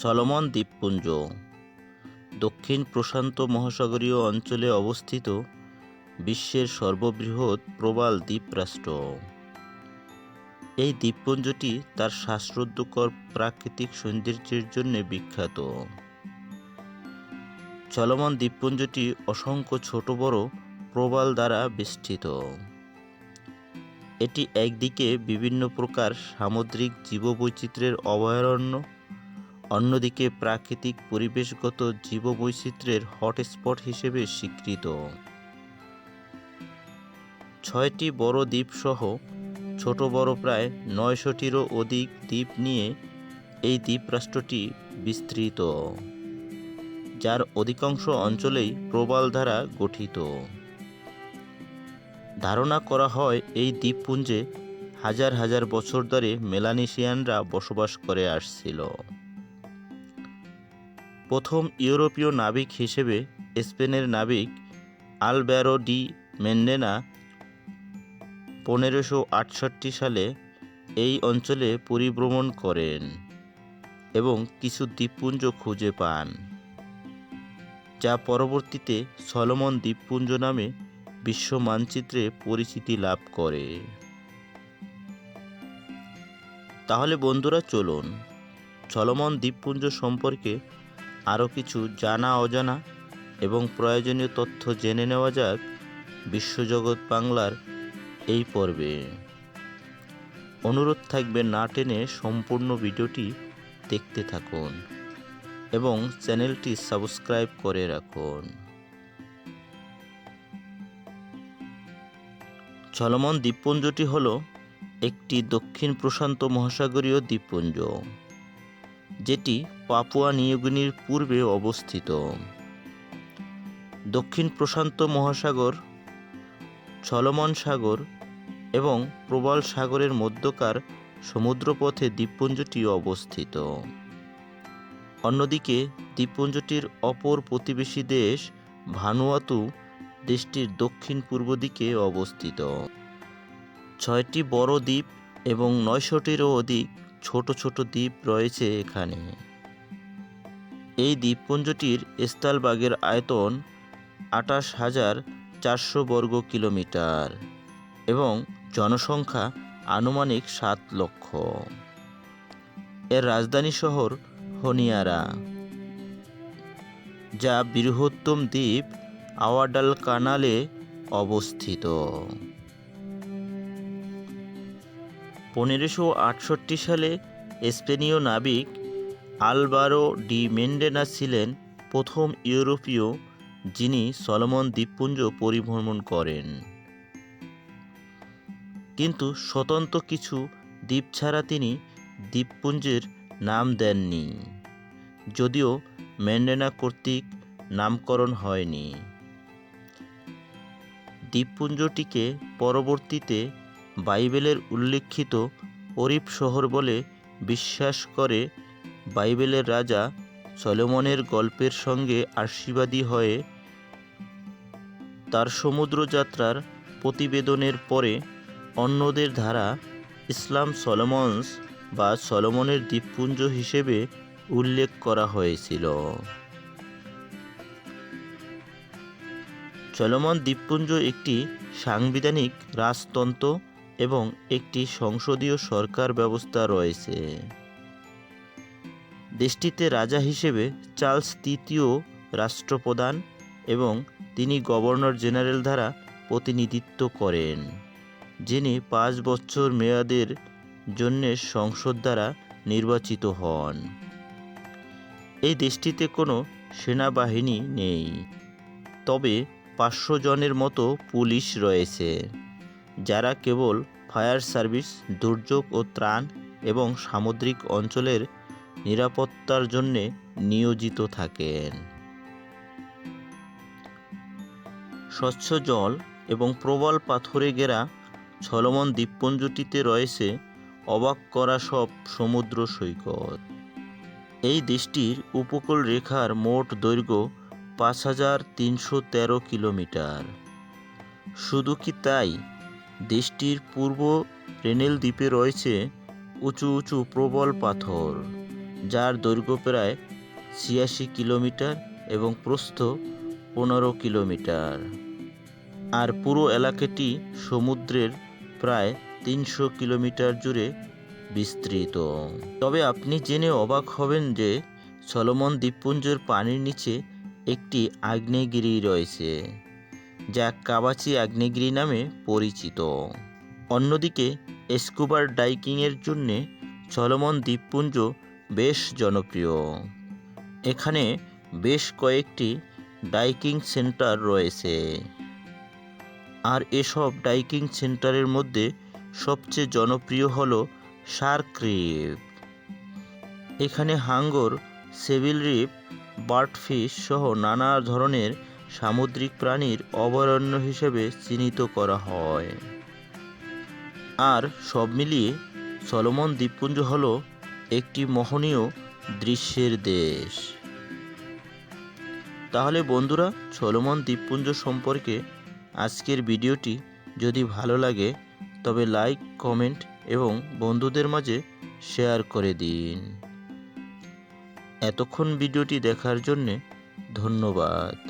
Solomon দ্বীপপুঞ্জ। দক্ষিণ প্রশান্ত মহাসাগরীয় অঞ্চলে অবস্থিত বিশ্বের সর্ববৃহৎ প্রবাল দ্বীপরাষ্ট্র এই দ্বীপপুঞ্জটি তার শ্বাসরুদ্ধকর প্রাকৃতিক সৌন্দর্যের জন্য বিখ্যাত। চলমান দ্বীপপুঞ্জটি অসংখ্য ছোট, বড় প্রবাল দ্বারা বেষ্টিত। এটি একদিকে বিভিন্ন প্রকার সামুদ্রিক জীববৈচিত্র্যের অভয়ারণ্য অন্যদিকে প্রাকৃতিক পরিবেশগত জীববৈচিত্র্যের হটস্পট হিসেবে স্বীকৃত। ছয়টি বড় দ্বীপসহ ছোট বড় প্রায় নয়শোটিরও অধিক দ্বীপ নিয়ে এই দ্বীপরাষ্ট্রটি বিস্তৃত, যার অধিকাংশ অঞ্চলেই প্রবাল দ্বারা গঠিত। ধারণা করা হয় এই দ্বীপপুঞ্জে হাজার হাজার বছর ধরে মেলানেশিয়ানরা বসবাস করে আসছিল। প্রথম ইউরোপীয় নাবিক হিসেবে স্পেনের নাবিক আলব্যারো ডি মেন্ডেনা পনেরোশো আটষট্টি সালে এই অঞ্চলে পরিভ্রমণ করেন এবং কিছু দ্বীপপুঞ্জ খুঁজে পান, যা পরবর্তীতে সলোমন দ্বীপপুঞ্জ নামে বিশ্ব মানচিত্রে পরিচিতি লাভ করে। তাহলে বন্ধুরা চলুন সলোমন দ্বীপপুঞ্জ সম্পর্কে আরও কিছু জানা অজানা এবং প্রয়োজনীয় তথ্য জেনে নেওয়া যাক বিশ্বজগৎ বাংলার এই পর্বে। অনুরোধ থাকবে না টেনে সম্পূর্ণ ভিডিওটি দেখতে থাকুন এবং চ্যানেলটি সাবস্ক্রাইব করে রাখুন। সলোমন দ্বীপপুঞ্জটি হল একটি দক্ষিণ প্রশান্ত মহাসাগরীয় দ্বীপপুঞ্জ। যেটি পাপুয়া নিউগিনির পূর্বে অবস্থিত। দক্ষিণ প্রশান্ত মহাসাগর সলোমন সাগর এবং প্রবাল সাগরের মধ্যকার সমুদ্রপথে দ্বীপপুঞ্জটি অবস্থিত। অন্যদিকে দ্বীপপুঞ্জটির অপর প্রতিবেশী দেশ ভানুয়াতু দেশটির দক্ষিণ পূর্ব দিকে অবস্থিত। ছয়টি বড় দ্বীপ এবং নয়শোটিরও অধিক ছোট ছোট দ্বীপ রয়েছে এখানে। এই দ্বীপপুঞ্জটির স্থলভাগের আয়তন আটাশ হাজার চারশো বর্গ কিলোমিটার এবং জনসংখ্যা আনুমানিক সাত লক্ষ। এর রাজধানী শহর হনিয়ারা, যা বৃহত্তম দ্বীপ আওয়াডাল কানালে অবস্থিত। পনেরোশো আটষট্টি সালে স্পেনীয় নাবিক আলবারো ডি মেন্ডেনা ছিলেন প্রথম ইউরোপীয়, যিনি সলমন দ্বীপপুঞ্জ পরিভ্রমণ করেন। কিন্তু স্বতন্ত্র কিছু দ্বীপ ছাড়া তিনি দ্বীপপুঞ্জের নাম দেননি, যদিও ম্যান্ডেনা কর্তৃক নামকরণ হয়নি। দ্বীপপুঞ্জটিকে পরবর্তীতে বাইবেলের উল্লেখিত অরিফ শহর বলে বিশ্বাস করে, বাইবেলের রাজা সলোমনের গল্পের সঙ্গে আশীর্বাদী হয়ে তার সমুদ্রযাত্রার প্রতিবেদনের পরে অন্যদের ধারা ইসলাম সলোমনস বা সলোমনের দ্বীপপুঞ্জ হিসেবে উল্লেখ করা হয়েছিল। সলোমন দ্বীপপুঞ্জ একটি সাংবিধানিক রাজতন্ত্র এবং একটি সংসদীয় সরকার ব্যবস্থা রয়েছে। দেশটিতে রাজা হিসেবে চার্লস তৃতীয় রাষ্ট্রপ্রধান এবং তিনি গভর্নর জেনারেল দ্বারা প্রতিনিধিত্ব করেন, যিনি পাঁচ বছর মেয়াদের জন্য সংসদ দ্বারা নির্বাচিত হন। এই দেশটিতে কোনো সেনাবাহিনী নেই, তবে পাঁচশো জনের মতো পুলিশ রয়েছে। যারা কেবল ফায়ার সার্ভিস, দুর্যোগ ও ত্রাণ এবং সামুদ্রিক অঞ্চলের নিরাপত্তার জন্য নিয়োজিত থাকেন। স্বচ্ছ জল এবং প্রবল পাথরে ঘেরা ছলমন দ্বীপপুঞ্জটিতে রয়েছে অবাক করা সব সমুদ্র সৈকত। এই দেশটির উপকূল রেখার মোট দৈর্ঘ্য পাঁচ হাজার তিনশো তেরো কিলোমিটার। শুধু কি তাই? দেশটির পূর্ব রেনেল দ্বীপে রয়েছে উঁচু উঁচু প্রবল পাথর, যার দৈর্ঘ্য প্রায় ছিয়াশি কিলোমিটার এবং প্রস্থ পনেরো কিলোমিটার। আর পুরো এলাকাটি সমুদ্রের প্রায় তিনশো কিলোমিটার জুড়ে বিস্তৃত। তবে আপনি জেনে অবাক হবেন যে সলোমন দ্বীপপুঞ্জের পানির নিচে একটি আগ্নেয়গিরি রয়েছে। যা কাবাচি আগ্নেয়গিরি নামে পরিচিত। অন্যদিকে, স্কুবার ডাইকিংয়ের জন্যে সলোমন দ্বীপপুঞ্জ বেশ জনপ্রিয়। এখানে বেশ কয়েকটি ডাইকিং সেন্টার রয়েছে। আর এসব ডাইকিং সেন্টারের মধ্যে সবচেয়ে জনপ্রিয় হল শার্ক রিপ। এখানে হাঙ্গর, সেভিল রিপ, বার্ডফিশ সহ নানা ধরনের সামুদ্রিক প্রাণীর অভয়ারণ্য হিসেবে চিহ্নিত করা হয়। আর সব মিলিয়ে সলোমন দ্বীপপুঞ্জ হল একটি মোহনীয় দৃশ্যের দেশ। তাহলে বন্ধুরা, সলোমন দ্বীপপুঞ্জ সম্পর্কে আজকের ভিডিওটি যদি ভালো লাগে, তবে লাইক, কমেন্ট এবং বন্ধুদের মাঝে শেয়ার করে দিন। এতক্ষণ ভিডিওটি দেখার জন্যে ধন্যবাদ।